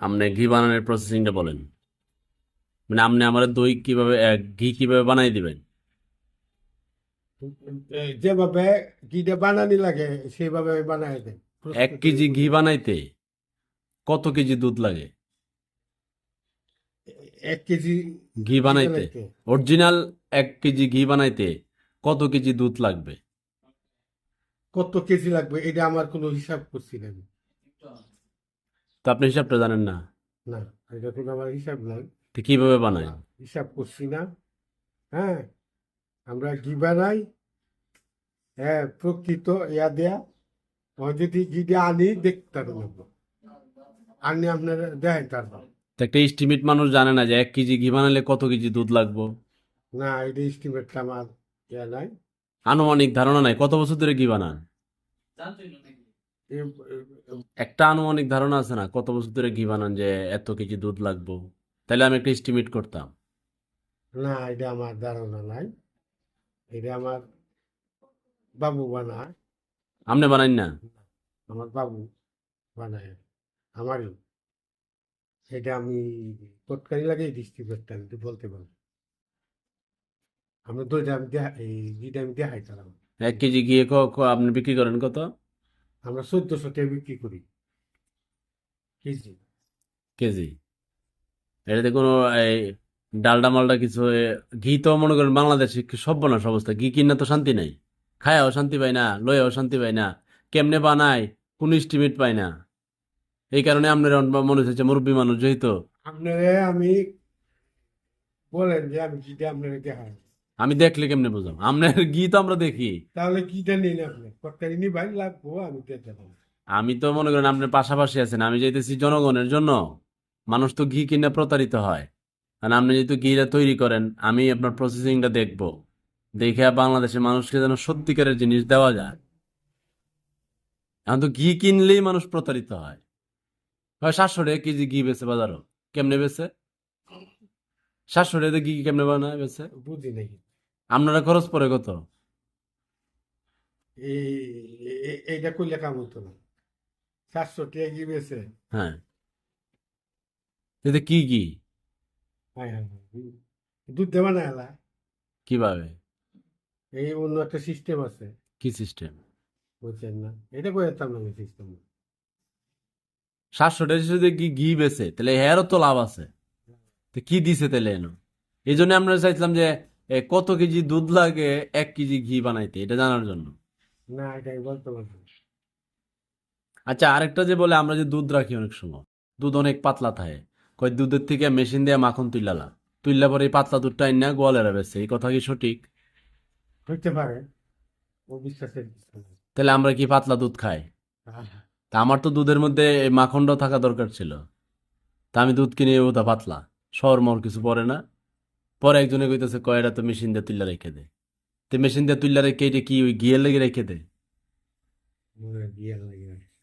আপনি ঘি বানানোর প্রসেসিংটা বলেন। মানে আপনি আমার দই কীভাবে ঘি কীভাবে বানাই দিবেন? যেভাবে ঘিটা বানানি লাগে সেভাবে বানাই দেয় এক কেজি ঘি বানাইতে কত কেজি দুধ লাগে? এক কেজি ঘি বানাইতে। অরিজিনাল এক কেজি ঘি বানাইতে কত কেজি দুধ লাগবে? কত কেজি লাগবে এটা আমার কোনো হিসাব করছি না। তো আপনি হিসাবটা জানেন না? না কোনো আমার হিসাব নাই। তো কীভাবে বানায়? হিসাব করছি না। হ্যাঁ আমরা ঘি বানাই হ্যাঁ প্রকৃত ইয়া দেয়া। ও যদি ঘিটা আনি দেখতে পারব। আনি আপনারা দেয় তারপর। তো একটা এস্টিমেট মানুষ জানে না যে এক কেজি ঘি বানালে কত কেজি দুধ লাগবে? না এটা এস্টিমেটটা আমার ইয়া নাই। আনুমানিক ধারণা নাই। কত বছর ধরে ঘি বানান? একটা আনুমানিক ধারণা আছে না? কত বছর ধরে ঘি বানান যে এত কেজি দুধ লাগবে? তাহলে আমি একটা এস্টিমেট করতাম। না এটা আমার ধারণা নাই। এটা আমার বাবু বানায়। আপনি বানাই না? আমার বাবু বানায় আমারই। সেটা আমি তৎকারি লাগে ডিস্ট্রিবিউটটা আমি তো বলতে পারব আমি দইটা আমি দেখা এই ঘিটা আমি দেখাই তারাম এক কেজি ক- আপনি বিক্রি করেন কত? আমরা চোদ্দশো টাকা বিক্রি করি। কেজি। কেজি। এটাতে কোনো এই ডালডা মালডা কিছু ঘি তো মনে করেন বাংলাদেশে কি সব বনাস অবস্থা। ঘি কিনা তো শান্তি নাই। খায়াও শান্তি পাই না লয়াও শান্তি পাই না কেমনে বানায় কোনো এস্টিমেট পাই না। এই কারণে আপনার মনে হচ্ছে মুরব্বী মানুষ যেহেতু আপনারা আমি বলেন যে আমি ঘিটা আপনারা দেখাই। আমি দেখলে কেমনে বুঝলাম? আপনার ঘি তো আমরা দেখি। তাহলে ঘিটা নিন আপনি। তরকারি নিবাই লাগবো আমি দিয়ে দেবো আমি তো মনে করেন আপনার পাশাপাশি আছেন আমি যাইতেছি জনগণের জন্য। মানুষ তো ঘি কিনে প্রতারিত হয়। আর আপনি যেহেতু ঘিটা তৈরি করেন আমি আপনার প্রসেসিংটা দেখব। দেখে বাংলাদেশের মানুষকে যেন সত্যিকারের জিনিস দেওয়া যায়। এখন তো ঘি কিনলেই মানুষ প্রতারিত হয়। হয় সাতশো টাকা কেজি ঘি বেছে বাজারও। কেমনে বেছে সাতশো টাকা ঘি কেমনে বানায় বেছে বুঝি নাকি আপনারা খরচ পড়ে কত? এইটা করলে কাম হতো না। সাতশো টাকা কি বেছে হ্যাঁ। এতে কি কি। দুধ দেওয়া না এলা? কীভাবে? এই অন্য একটা সিস্টেম আছে। কি সিস্টেম বুঝছেন না? এটা করে যেতাম না সিস্টেম সাতশো টাকা যদি ঘি ঘি বেছে তাহলে এরও তো লাভ আছে। তো কি দিছে তাহলে এনো? এই জন্য আমরা চাইছিলাম যে কত কেজি দুধ লাগে এক কেজি ঘি বানাইতে? এটা জানার জন্য। না এটা আমি বলতে আচ্ছা আরেকটা যে বলে আমরা যে দুধ রাখি অনেক সময় দুধ অনেক পাতলা থাকে। কয় দুধের থেকে মেশিন দিয়ে মাখন তুইলালা তুইলা পরে এই পাতলা দুধটা আইনা গোয়ালেরা বেছে এই কথা কি সঠিক? হইতে পারে। ও বিশ্বাসের তাহলে আমরা কি পাতলা দুধ খাই? তা আমার তো দুধের মধ্যে মাখনটাও থাকা দরকার ছিল। তা আমি দুধ কিনে ওটা পাতলা। শহর মর কিছু পরে না। পরে একজনে কইতেছে কয়টা তো মেশিন দিয়ে তুল্লা রেখে দে। তো মেশিন দিয়ে তুল্লা রেখে এটা কি ওই ঘিয়ের লেগে রেখে দে?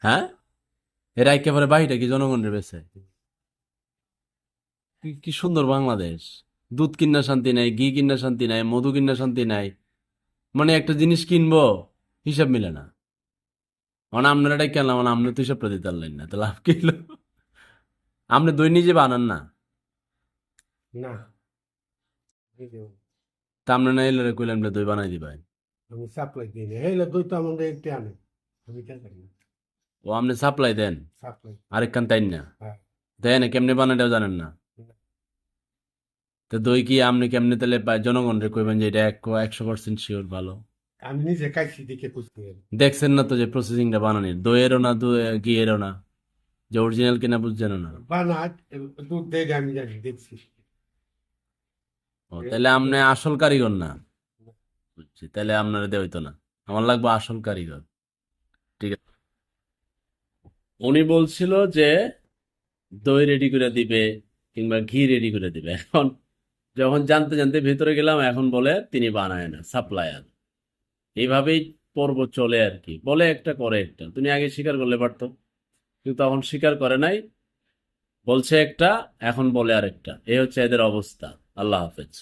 হয়? এরা একেবারে বাহিটা কি জনগণের বেছে কি- সুন্দর বাংলাদেশ। দুধ কিনা শান্তি নাই ঘি কিনা শান্তি নাই মধু কিনা শান্তি নাই। মানে একটা জিনিস কিনবো হিসাব মিলে না। মানে আপনারা এটা কেন মানে আপনি তো হিসাবটা দিতে পারলেন না তাহলে লাভ কি? আপনি দই নিজে বানান না? না। এই যে, তা আপনি না এলে কইলেন বলে দই বানাই দিবেন আমি সাপ্লাই দিই না। তো একটু আনে। আমি কেন করি ও আপনি সাপ্লাই দেন? সাপ্লাই আরেক কান তাই না? হ্যাঁ। দেন কেমনে জানেন না? তো দই কি আপনি কেমনে তাহলে জনগণরে কইবেন যে এটা এক- একশো পার্সেন্ট শিওর ভালো। আমি নিজে খাইছি দেখে খুঁজতে দেখছেন না তো যে প্রসেসিংটা বানানির দইয়েরও না দই- ঘিয়েরও না? যে অরিজিনাল কিনা বুঝছেন না। বানা দুধ দেয় আমি জানি দেখছি। ও, তাহলে আপনি আসল কারিগর না? বুঝছি, তাহলে আপনারা দেওয়া হইতো না। আমার লাগবে আসল কারিগর। ঠিক আছে। উনি বলছিল যে, দই রেডি করে দিবে কিংবা ঘি রেডি করে দিবে। এখন যখন জানতে জানতে ভেতরে গেলাম, এখন বলে তিনি বানায় না সাপ্লায়ার এইভাবেই পর্ব চলে আর কি। বলে একটা, করে একটা। তুমি আগে স্বীকার করলে পারতো। কিন্তু তখন স্বীকার করে নাই। বলছে একটা, এখন বলে আরেকটা। এই হচ্ছে এদের অবস্থা। আল্লাহ হাফেজ